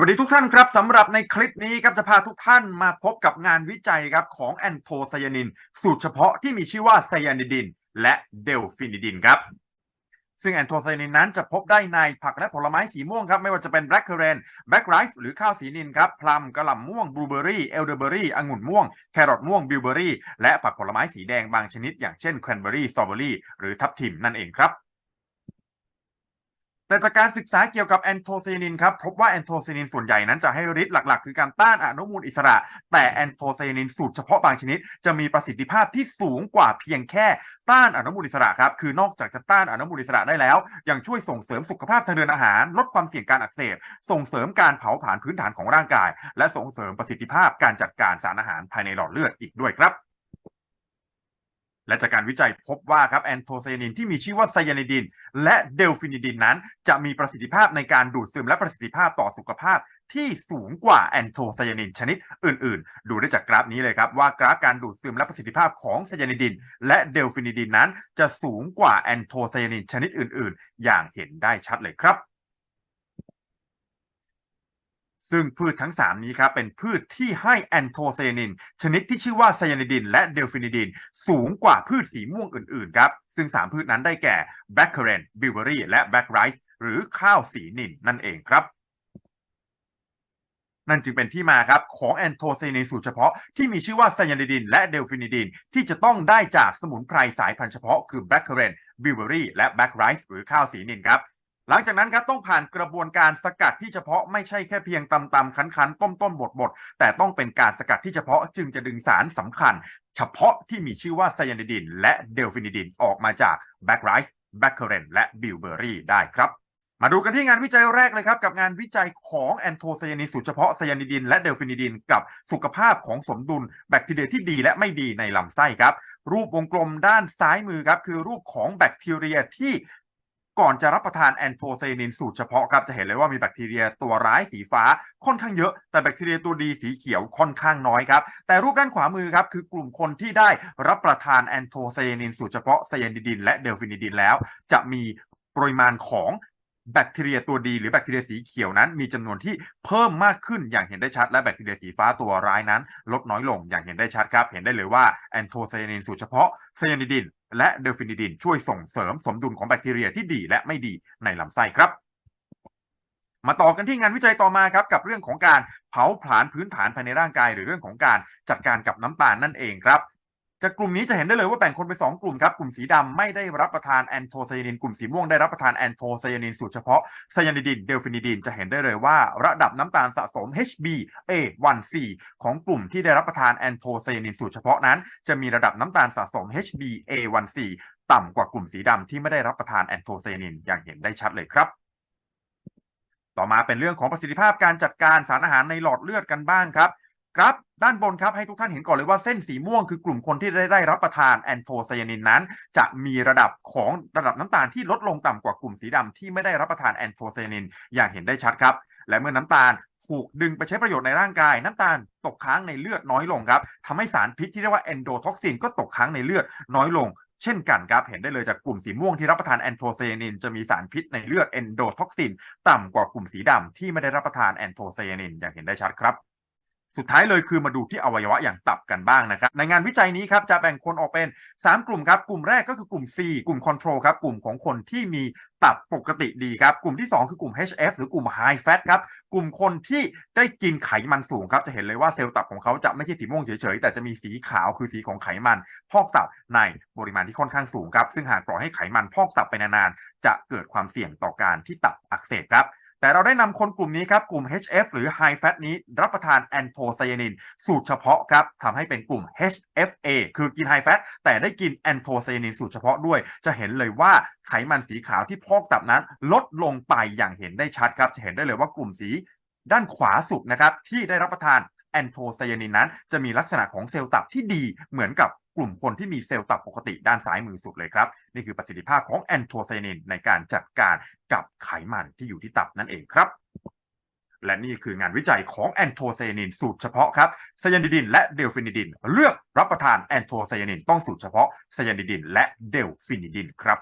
วัสดีทุกท่านครับสำหรับในคลิปนี้ครับจะพาทุกท่านมาพบกับงานวิจัยครับของแอนโทไซยานิน สูตรเฉพาะที่มีชื่อว่าไซยานิดิน และเดลฟินิดินครับซึ่งแอนโทไซยานินนั้นจะพบได้ในผักและผลไม้สีม่วงครับไม่ว่าจะเป็นแบล็คเคอร์เรนแบล็คไรซ์หรือข้าวสีนินครับพลัมกระหล่ำม่วงบลูเบอรี่เอลเดอร์เบอรี่องุ่นม่วงแครอทม่วงบิลเบอรี่และผักผลไม้สีแดงบางชนิด อย่างเช่นแครนเบอรี่สตรอเบอรี่หรือทับทิมนั่นเองครับ แต่จากการศึกษาเกี่ยวกับแอนโทไซนินครับพบว่าแอนโทไซนินส่วนใหญ่นั้นจะให้ฤทธิ์หลักๆ คือการต้านอนุมูลอิสระ แต่แอนโทไซนินสูตรเฉพาะบางชนิด จะมีประสิทธิภาพที่สูงกว่าเพียงแค่ต้านอนุมูลอิสระครับคือนอกจากจะต้านอนุมูลอิสระได้แล้ว ยังช่วยส่งเสริมสุขภาพทางเดินอาหาร ลดความเสี่ยงการอักเสบ ส่งเสริมการเผาผลาญพื้นฐานของร่างกาย และส่งเสริมประสิทธิภาพการจัดการสารอาหารภายในหลอดเลือดอีกด้วยครับ และจากการวิจัยพบว่าครับแอนโทไซยานินที่มีชื่อว่าไซยานิดิน และเดลฟินิดินนั้น จะมีประสิทธิภาพในการดูดซึมและประสิทธิภาพต่อสุขภาพที่สูงกว่าแอนโทไซยานินชนิดอื่น ๆ ดูได้จากกราฟนี้เลยครับ ว่ากราฟการดูดซึมและประสิทธิภาพของไซยานิดิน และเดลฟินิดินนั้น จะสูงกว่าแอนโทไซยานินชนิดอื่น ๆ อย่างเห็นได้ชัดเลยครับ ซึ่งพืชทั้ง 3 นี้ครับเป็นพืชที่ให้แอนโทไซยานิน ชนิดที่ชื่อว่าไซยานิดิน และเดลฟินิดิน สูงกว่าพืชสีม่วงอื่น ๆ ครับ ซึ่ง 3 พืชนั้นได้แก่แบล็คเคอร์เรนบิลเบอรี่และแบล็คไรซ์หรือข้าวสีนินนั่นเองครับนั่นจึงเป็นที่มาครับของแอนโทไซยานินสูตรเฉพาะที่มีชื่อว่าไซยานิดิน และเดลฟินิดิน ที่จะต้องได้จากสมุนไพรสายพันธุ์เฉพาะคือแบล็คเคอร์เรนบิลเบอรี่และแบล็คไรซ์หรือข้าวสีนินครับ หลังจากนั้นครับต้องผ่านกระบวนการสกัดที่เฉพาะไม่ใช่แค่เพียงตำตำคันคันต้มต้มบดบดแต่ต้องเป็นการสกัดที่เฉพาะจึงจะดึงสารสำคัญ เฉพาะที่มีชื่อว่าไซยานิดิน และเดลฟินิดินออกมาจากแบล็คไรซ์แบล็คเคอร์เรนและบิลเบอรี่ได้ครับมาดูกันที่งานวิจัยแรกเลยครับกับงานวิจัยของแอนโทไซยานินสูตรเฉพาะไซยานิดิน และเดลฟินิดิน กับสุขภาพของสมดุลแบคทีเรียที่ดีและไม่ดีในลำไส้ครับ รูปวงกลมด้านซ้ายมือครับคือรูปของแบคทีเรียที่ ก่อนจะรับประทานแอนโทไซนินสูตรเฉพาะครับจะเห็นเลยว่ามีแบคทีเรียตัวร้ายสีฟ้าค่อนข้างเยอะ แต่แบคทีเรียตัวดีสีเขียวค่อนข้างน้อยครับ แต่รูปด้านขวามือครับคือกลุ่มคนที่ได้รับประทานแอนโทไซนินสูตรเฉพาะไซยานิดินและเดลฟินิดินแล้ว จะมีปริมาณของ แบคทีเรียตัวดีหรือแบคทีเรียสีเขียวนั้น มีจำนวนที่เพิ่มมากขึ้นอย่างเห็นได้ชัด และแบคทีเรียสีฟ้าตัวร้ายนั้น ลดน้อยลงอย่างเห็นได้ชัดครับ เห็นได้เลยว่าแอนโทไซยานินสูตรเฉพาะไซยานิดิน และเดลฟินิดินช่วยส่งเสริมสมดุลของแบคทีเรียที่ดีและไม่ดีในลำไส้ครับมาต่อกันที่งานวิจัยต่อมาครับกับเรื่องของการเผาผลาญพื้นฐานภายในร่างกาย หรือเรื่องของการจัดการกับน้ำตาลนั่นเองครับ จากกลุ่มนี้จะเห็นได้เลยว่าแบ่งคนเป็น2กลุ่มครับ กลุ่มสีดำไม่ได้รับประทานแอนโทไซยานิน กลุ่มสีม่วงได้รับประทานแอนโทไซยานินสูตรเฉพาะไซยานิดินเดลฟินิดินจะเห็นได้เลยว่า ระดับน้ำตาลสะสม HbA1c ของกลุ่มที่ได้รับประทานแอนโทไซยานินสูตรเฉพาะนั้น จะมีระดับน้ำตาลสะสม HbA1c ต่ำกว่ากลุ่มสีดำที่ไม่ได้รับประทานแอนโทไซยานินอย่างเห็นได้ชัดเลยครับต่อมาเป็นเรื่องของประสิทธิภาพการจัดการสารอาหารในหลอดเลือดกันบ้างครับ กราฟด้านบนครับให้ทุกท่านเห็นก่อนเลยว่าเส้นสีม่วงคือกลุ่มคนที่ได้ได้รับประทานแอนโทไซยานินนั้น จะมีระดับของระดับน้ำตาลที่ลดลงต่ำกว่ากลุ่มสีดำที่ไม่ได้รับประทานแอนโทไซยานินอย่างเห็นได้ชัดครับ และเมื่อน้ำตาลถูกดึงไปใช้ประโยชน์ในร่างกาย น้ำตาลตกค้างในเลือดน้อยลงครับทำให้สารพิษที่เรียกว่าเอนโดท็อกซินก็ตกค้างในเลือดน้อยลงเช่นกันครับ เห็นได้เลยจากกลุ่มสีม่วงที่รับประทานแอนโทไซยานินจะมีสารพิษในเลือดเอนโดท็อกซิน ต่ำกว่ากลุ่มสีดำที่ไม่ได้รับประทานแอนโทไซยานินอย่างเห็นได้ชัดครับ สุดท้ายเลยคือมาดูที่อวัยวะอย่างตับกันบ้างนะครับ ในงานวิจัยนี้ครับจะแบ่งคนออกเป็น 3 กลุ่มครับ กลุ่มแรกก็คือกลุ่ม C กลุ่ม Control ครับ กลุ่มของคนที่มีตับปกติดีครับ กลุ่มที่ 2 คือกลุ่ม HF หรือกลุ่ม High Fat ครับ กลุ่มคนที่ได้กินไขมันสูงครับ จะเห็นเลยว่าเซลล์ตับของเขาจะไม่ใช่สีม่วงเฉยๆ แต่จะมีสีขาวคือสีของไขมัน พอกตับในปริมาณที่ค่อนข้างสูงครับ ซึ่งหากปล่อยให้ไขมันพอกตับไปนานๆ จะเกิดความเสี่ยงต่อการที่ตับอักเสบครับ แต่เราได้นำคนกลุ่มนี้ครับ กลุ่ม HF หรือ High Fat นี้รับประทานแอนโทไซยานิน สูตรเฉพาะครับทำให้เป็นกลุ่ม HFA คือกิน High Fat แต่ได้กินแอนโทไซยานินสูตรเฉพาะด้วย จะเห็นเลยว่าไขมันสีขาวที่พอกตับนั้น ลดลงไปอย่างเห็นได้ชัดครับ จะเห็นได้เลยว่ากลุ่มสีด้านขวาสุดนะครับที่ได้รับประทานแอนโทไซยานินนั้น จะมีลักษณะของเซลล์ตับที่ดีเหมือนกับ กลุ่มคนที่มีเซลล์ตับปกติด้านซ้ายมือสุดเลยครับ นี่คือประสิทธิภาพของแอนโทไซนินในการจัดการกับไขมันที่อยู่ที่ตับนั่นเองครับและนี่คืองานวิจัยของแอนโทไซยานินสูตรเฉพาะครับไซยานิดินและเดลฟินิดิน เลือกรับประทานแอนโทไซยานินต้องสูตรเฉพาะไซยานิดินและเดลฟินิดินครับ